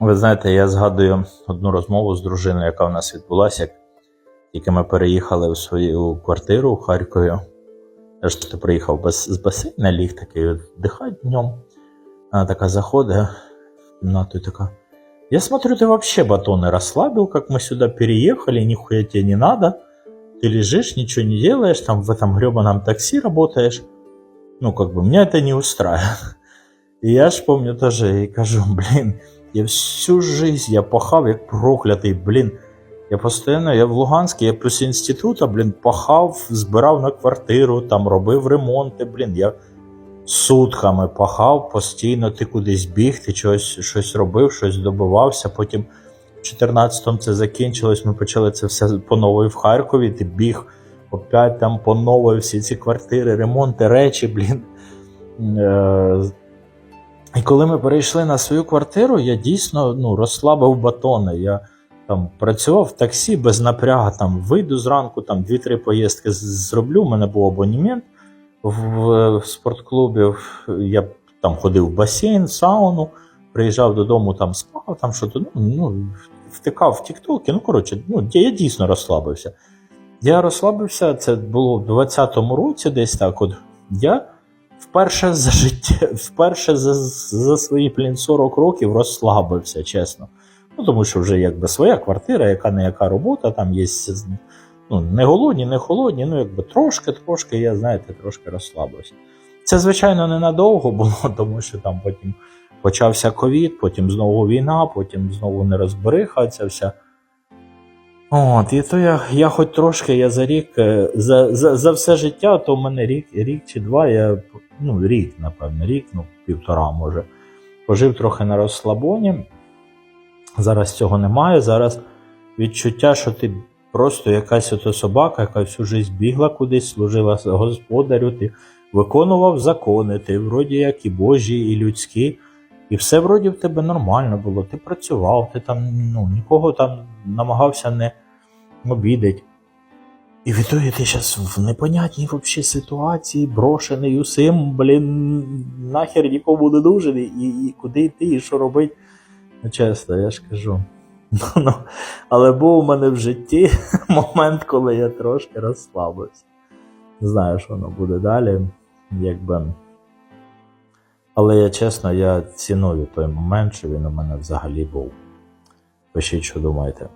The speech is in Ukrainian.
Ви знаєте, я згадую одну розмову з дружиною, яка в нас відбулася, як тільки ми переїхали в свою квартиру у Харкові. Я ж тут приїхав без, з басейна, ліг такий вдихать днем. Вона така заходить в кімнату і така. Я смотрю, ты вообще батоны расслабил, как мы сюда переехали, нихуя тебе не надо. Ты лежишь, ничего не делаешь, там в этом гребаном такси работаешь. Ну, как бы, меня это не устраивает. И я ж помню тоже, и кажу, блин, я всю жизнь, я пахав, як проклятий, блін. Я постійно, я в Луганській, я після інституту, блін, пахав, збирав на квартиру, там робив ремонти, блін. Я сутками пахав, постійно ти кудись біг, ти щось, щось робив, щось добивався. Потім в 14-му це закінчилось, ми почали це все по новій в Харкові, ти біг опять там по новій всі ці квартири, ремонти, речі, блін. І коли ми перейшли на свою квартиру, я дійсно ну, розслабив батони. Я там працював в таксі без напрягу, там вийду зранку, там 2-3 поїздки зроблю. У мене був абонемент в, спортклубі. Я там ходив в басейн, сауну, приїжджав додому, там спав, там що то, ну, ну, втикав в Тіктоки. Ну, коротше, ну, я дійсно розслабився. Я розслабився, це було в 20-му році, десь так. От я вперше за життя, вперше за, за свої блін, 40 років розслабився, чесно. Ну, тому що вже якби своя квартира, яка не яка робота, там є ну, не голодні, не холодні, ну якби трошки, трошки, я, знаєте, трошки розслабився. Це, звичайно, ненадовго було, тому що там потім почався ковід, потім знову війна, потім знову нерозбериха ця вся. От, і то я, я хоч трошки, я за рік, е, за, за, за все життя, то в мене рік, рік чи два, я, ну, рік, напевно, рік, ну, півтора може, пожив трохи на розслабоні. Зараз цього немає. Зараз відчуття, що ти просто якась ото собака, яка всю життя бігла кудись, служила господарю, ти виконував закони, ти вроді як і Божі, і людські. І все вроді в тебе нормально було. Ти працював, ти там ну, нікого там намагався не обідати. І в ітогі ти зараз в непонятній вообще ситуації, брошений усім, блін, нахер нікому не нужен, і, і куди йти, і що робити. Ну, чесно, я ж кажу. Ну, ну, але був у мене в житті момент, коли я трошки розслабився. Не знаю, що воно буде далі. Якби. Але я чесно, я ціную той момент, що він у мене взагалі був. Пишіть, що думаєте.